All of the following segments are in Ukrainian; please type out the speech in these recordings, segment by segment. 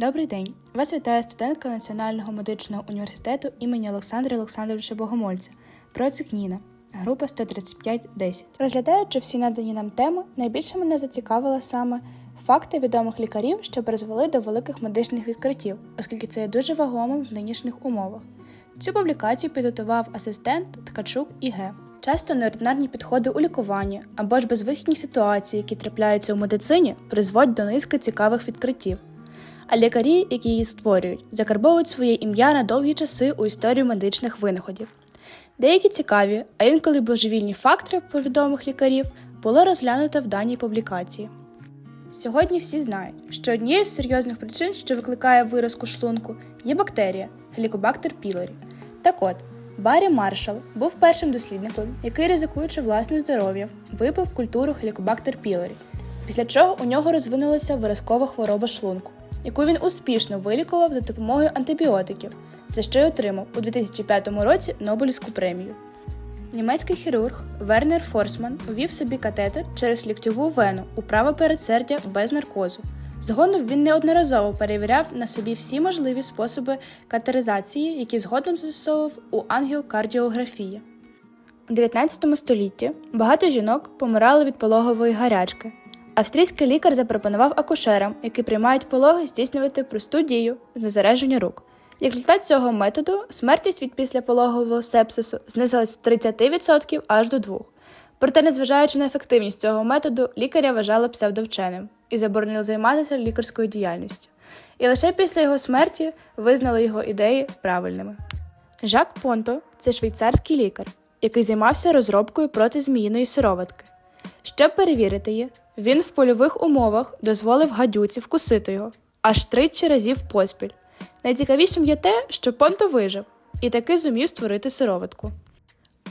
Добрий день! Вас вітає студентка Національного медичного університету імені Олександра Олександровича Богомольця, Ніна, група 13510. Розглядаючи всі надані нам теми, найбільше мене зацікавила саме факти відомих лікарів, що призвели до великих медичних відкриттів, оскільки це є дуже вагомим в нинішніх умовах. Цю публікацію підготував асистент Ткачук ІГ. Часто неординарні підходи у лікуванні або ж безвихідні ситуації, які трапляються у медицині, призводять до низки цікавих відкриттів. А лікарі, які її створюють, закарбовують своє ім'я на довгі часи у історію медичних винаходів. Деякі цікаві, а інколи божевільні фактори повідомих лікарів було розглянуто в даній публікації. Сьогодні всі знають, що однією з серйозних причин, що викликає виразку шлунку, є бактерія Helicobacter pylori. Так от, Баррі Маршал був першим дослідником, який, ризикуючи власним здоров'ям, випив культуру Helicobacter pylori, після чого у нього розвинулася виразкова хвороба шлунку, яку він успішно вилікував за допомогою антибіотиків, за що й отримав у 2005 році Нобелівську премію. Німецький хірург Вернер Форсман увів собі катетер через ліктьову вену у праве передсердя без наркозу. Згодом він неодноразово перевіряв на собі всі можливі способи катеризації, які згодом застосовував у ангіокардіографії. У 19 столітті багато жінок помирали від пологової гарячки. Австрійський лікар запропонував акушерам, які приймають пологи, здійснювати просту дію знезараження рук. Як результат цього методу, смертність від післяпологового сепсису знизилась з 30% аж до 2%. Проте, незважаючи на ефективність цього методу, лікаря вважали псевдовченим і заборонили займатися лікарською діяльністю. І лише після його смерті визнали його ідеї правильними. Жак Понто це швейцарський лікар, який займався розробкою протизміїної сироватки. Щоб перевірити її, він в польових умовах дозволив гадюці вкусити його аж тричі разів поспіль. Найцікавішим є те, що Понто вижив і таки зумів створити сироватку.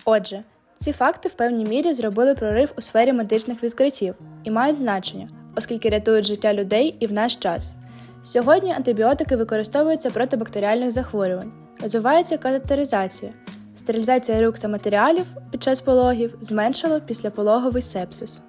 Отже, ці факти в певній мірі зробили прорив у сфері медичних відкриттів і мають значення, оскільки рятують життя людей і в наш час. Сьогодні антибіотики використовуються проти бактеріальних захворювань, розвивається катетеризація, стерилізація рук та матеріалів під час пологів зменшила післяпологовий сепсис.